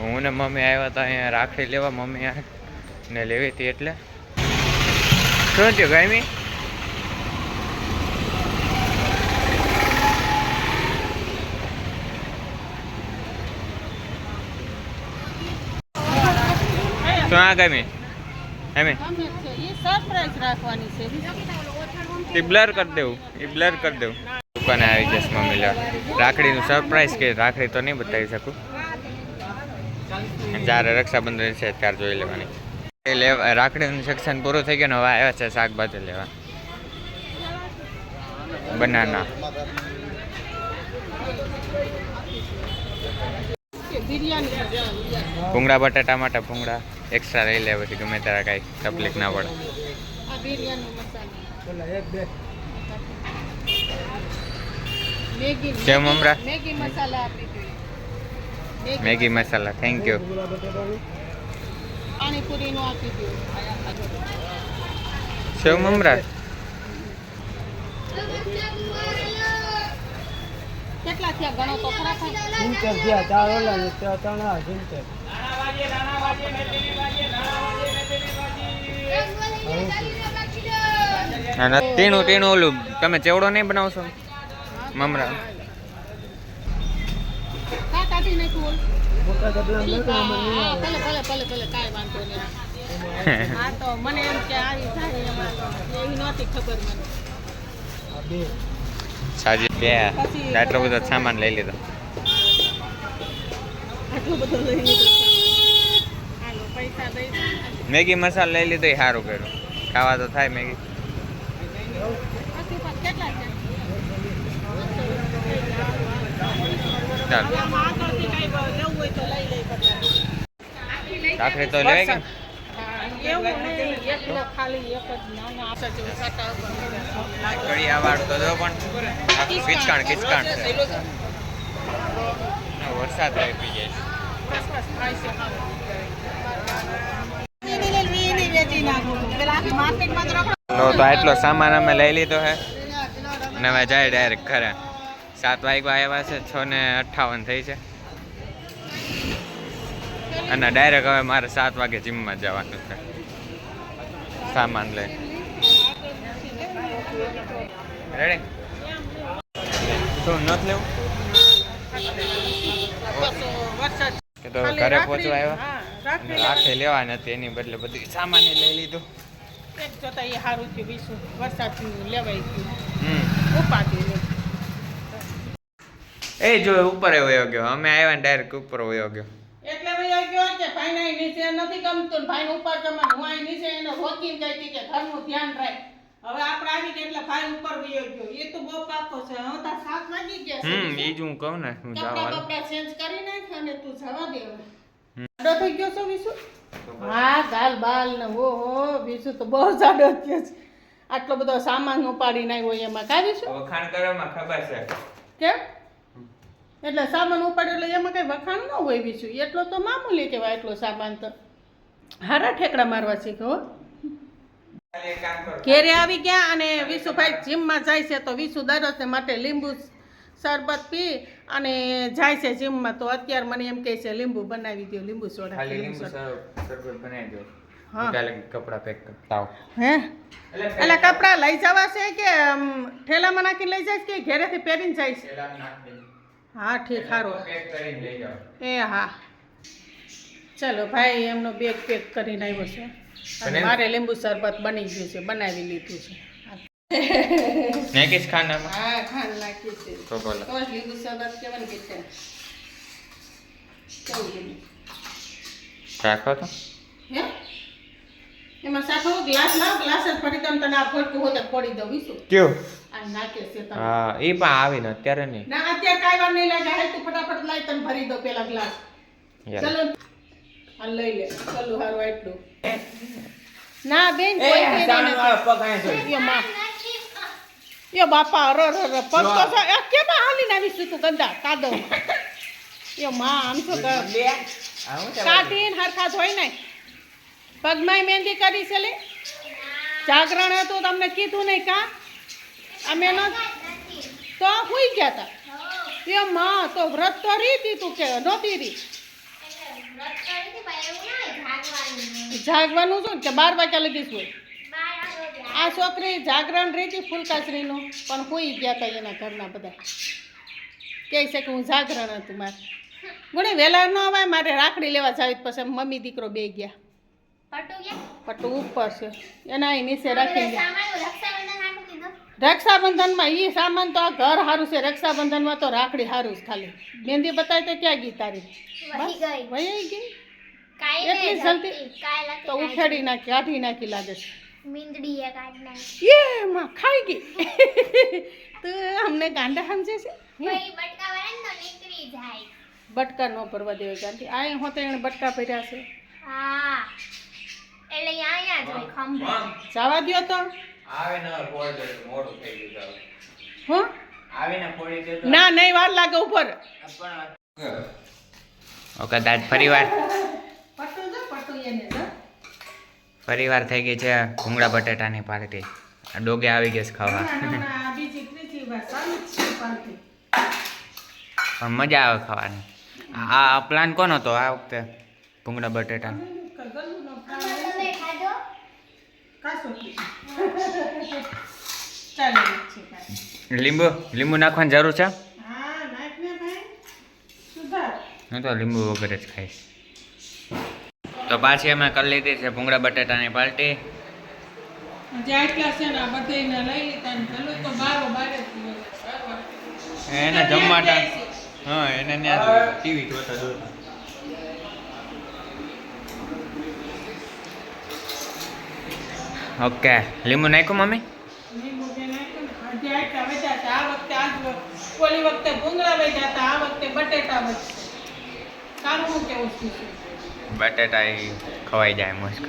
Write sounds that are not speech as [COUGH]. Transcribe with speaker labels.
Speaker 1: હું ને મમ્મી આવ્યા હતા અહીંયા રાખડી લેવા, મમ્મી ને લેવી હતી એટલે. શું થયું ગાયમી તો આ ગમી? એમ
Speaker 2: એ
Speaker 1: બ્લર કરી દેવું એ બ્લર કરી દેવું. દુકાને આવી જશે મમ્મી રાખડીનું સરપ્રાઈઝ કે રાખડી તો નહીં બતાવી શકું. જ્યારે રક્ષાબંધન છે ત્યારે જોઈ લેવાની. લેવા રાખડીનું સેક્શન પૂરું થઈ ગયું ને હવે આવ્યા છે શાકભાજી લેવા. બનાના ભૂંગળા બટાટા માટે ભૂંગળા. એક્સ્ટ્રા લઈ લે પછી ગમે ત્યારે કાંઈ તકલીફ ના પડે.
Speaker 2: જેમ હમણાં મેગી મસાલા આપી
Speaker 1: મેગી મસાલા થેન્ક યુ સેવ મમરા?
Speaker 2: કેટલા થયા? ગણો તો ખરા થયા
Speaker 3: ચાર ઓલા ને ત્રણ આ
Speaker 1: અને ટીણું ટીણું ઓલું તમે ચેવડો નહીં બનાવશો? મમરા.
Speaker 2: કાઢી નાખ્યું
Speaker 3: મોટા ડબલા
Speaker 2: ઓલું?
Speaker 3: મેં
Speaker 2: હા, ભલે ભલે ભલે ભલે કાંઈ વાંધો નહીં. [LAUGHS] હા તો મને એમ કે આવી થાય એમાં તો. એવી નહોતી ખબર મને.
Speaker 1: સાજી બે. આટલો બધો સામાન લઈ લીધો.
Speaker 2: આટલું બધું લઈ લીધું હાલો પૈસા દઈ
Speaker 1: મેગી મસાલા લઈ લીધો એ સારું કર્યું. ખાવા તો થાય મેગી.
Speaker 2: કેટલા
Speaker 1: ચાલો.
Speaker 2: લેવું તો લઈ લઈ
Speaker 1: રાખડી તો કિચકાણ છે. વરસાદ આવી જાય
Speaker 2: તો
Speaker 1: તો સામાન અમે લઈ લીધો હે. હવે જાય ડાયરેક્ટ ઘરે. સાત વાગ્યા આવ્યા છે, છ ને અઠ્ઠાવન થઈ છે. અને ડાયરેક્ટ હવે મારે સાત વાગે જીમમાં જવાનું છે. સામાન લઈ. રેડી શું નથી લેવું? કે તો ઘરે પહોંચવા આવ્યા? અને લેવા નથી એની બદલે બધી સામાન લઈ લીધું.
Speaker 2: જોતા એ સારું થયું બીજું વરસાદ લેવાય ગયું.
Speaker 1: હમ. એ જો ઉપર વયો ગયો. અમે આવ્યા ને ડાયરેક્ટ ઉપર વયો ગયો.
Speaker 2: ભાઈ ગયો કે ભાઈ ના નીચે નથી ગમતું ને ભાઈ ઉપર જમવાનું હું અહીં નીચે એને રોકીને કહેતી હતી કે ઘરનું ધ્યાન રાખ. હવે આપણે આવી ગયા એટલે ભાઈ ઉપર વયો ગયો. એ તો બહુ પાકો છે. હવે તાર સાત વાગી ગયા
Speaker 1: હમ એ જ હું કહું ને હું
Speaker 2: કપડા
Speaker 1: જવા
Speaker 2: બપડા ચેન્જ કરી નાખ અને તું જવા દે હવે. થઈ ગયો છો વિશુ હા ગાલ બાલ ને હો હો વિશુ તો બહુ જાડો થયો છે. આટલો બધો સામાન ઉપાડી નાખ્યો એમાં. કાઢીશું
Speaker 1: વખાણ કરવામાં ખબર છે.
Speaker 2: કેમ? એટલે સામાન ઉપાડ્યો એટલે એમાં કંઈ વખાણ ન હોય બીજું. એટલો તો મામૂલી કહેવાય એટલો સામાન તો. હારા ઠેકડા મારવા શીખો ઘેરે આવી ગયા અને વિશુભાઈ જીમમાં જાય છે તો વિશુ દરરોજ માટે લીંબુ શરબત પી અને જાય છે જીમમાં. તો અત્યારે મને એમ કહે છે લીંબુ બનાવી દો લીંબુ સોડા લીંબુ
Speaker 1: શરબત બનાવી દો
Speaker 2: હા.
Speaker 1: કપડા પેક કરતા
Speaker 2: હે? એટલે કપડાં લઈ જવા છે કે ઠેલામાં નાખીને લઈ જાય કે ઘેરેથી પહેરીને જાય છે? હા ઠીક સારું એ હા. ચલો ભાઈ એમનો બેગ પેક કરીને આવ્યો છે. અને મારે લીંબુ શરબત બની ગયું છે બનાવી લીધું છે.
Speaker 1: નાખીશ ખાનામાં
Speaker 2: હા ખાંડ નાખી છે.
Speaker 1: તો બોલો.
Speaker 2: તો લીંબુ શરબત કેવાનું કે છે.
Speaker 1: રાખો તો.
Speaker 2: હે? એમાં સાખો ગ્લાસ લાવ ગ્લાસ જ ફરી દઉં તને આ ફોડકું હોતે ફોડી દઉં વિશું
Speaker 1: કયો?
Speaker 2: આ નાખે છે તમે
Speaker 1: હા એ પણ આવી ને અત્યારે નહીં.
Speaker 2: ના અત્યારે કાંઈ વાર નહીં લાગે તું ફટાફટ તને ભરી દો પેલા ગ્લાસ. ચલો. આ લઈ લે. ચલો હારું એટલું ના બેન કોઈ. યો માં. યો બાપા અરે અરે અરે પગ તો છે. કેમાં હાલીને આવીશું તું ગંદા? કાદવમાં યો [LAUGHS] માં આમ તો કાઢીને હરખા ધોઈ નાખ. પગમાંય મહેંદી કરી છે લે. જાગરણ હતું તમને કીધું નહીં કા? અમે ન તો હુઈ ગયા તા. એ માં તો વ્રત તો રીતી તું કે નહોતી રી જાગવાનું શું? કે બાર વાગ્યા લગી શું આ છોકરી જાગરણ રીતી ફૂલકાશ્રીનું પણ સુઈ ગયા હતા એના ઘરના બધા. કહે છે કે હું જાગરણ હતું મારે. ગુણે વહેલા ન આવે મારે રાખડી લેવા જાવી પછી મમ્મી દીકરો બે ગયા. પટુ ઉપર છે. એના એની છે રાખી રક્ષાબંધનમાં એ સામાન તો આ ઘર સારું છે. રક્ષાબંધનમાં તો રાખડી સારું જ ખાલી. મહેંદી બતાવી તો ક્યાં ગઈ તારી? ગઈ. જલ્દી? તો ઉખેડી નાખી કાઢી નાખી લાગે છે.
Speaker 4: મીંદડી એ
Speaker 2: ખાઈ ગઈ. [LAUGHS] તો અમને ગાંડા સમજે છે?
Speaker 4: બટકા ન
Speaker 2: ભરવા દેવા ગાંધી. આ તો એને બટકા ભર્યા છે.
Speaker 4: હા. એટલે અહીંયા જ હોય ખંભે.
Speaker 2: જવા દો તો.
Speaker 1: આવે ને ફોડ દે મોડું થઈ ગયું
Speaker 2: હું?
Speaker 1: આવે ને ફોડી દે
Speaker 2: ના નહીં વાર લાગે ઉપર.
Speaker 1: ઓકે દાદ ફરીવાર.
Speaker 2: પટુ જો પટુ એને જો.
Speaker 1: ફરીવાર થઈ ગઈ છે ઘૂંગળા બટેટાની પાર્ટી. આ ડોગે આવી ગઈ છે ખાવા.
Speaker 2: ના, ના, ના, બીજી ત્રીજી વાર ચાલુ છે પાર્ટી.
Speaker 1: પણ મજા આવે ખાવાની. આ આ પ્લાન કોનો હતો આ વખતે? ભૂંગળા બટેટા
Speaker 2: ગલ્લુનો પ્લાન
Speaker 4: તમે ખાધો
Speaker 2: કાસો પી. ચાલે જ છે કાંઈ.
Speaker 1: લીંબુ લીંબુ નાખવાની જરૂર છે?
Speaker 2: હા નાખ ને ભાઈ સુધાર
Speaker 1: હું તો લીંબુ વગર જ ખાઈશ. તો પાછી અમે કરી લીધી છે ભૂંગળા બટેટાની પાર્ટી. એને જમવાટા હા એને ત્યાં ટીવી જોતા જોતા. ઓકે લીંબુ નાખ્યું મમ્મી?
Speaker 2: ઓલી વખતે ભૂંગળા વધ્યા હતા, આ વખતે બટેટા તારું શું કેવું છે?
Speaker 1: બટેટા ખવાઈ જાય મસ્ત.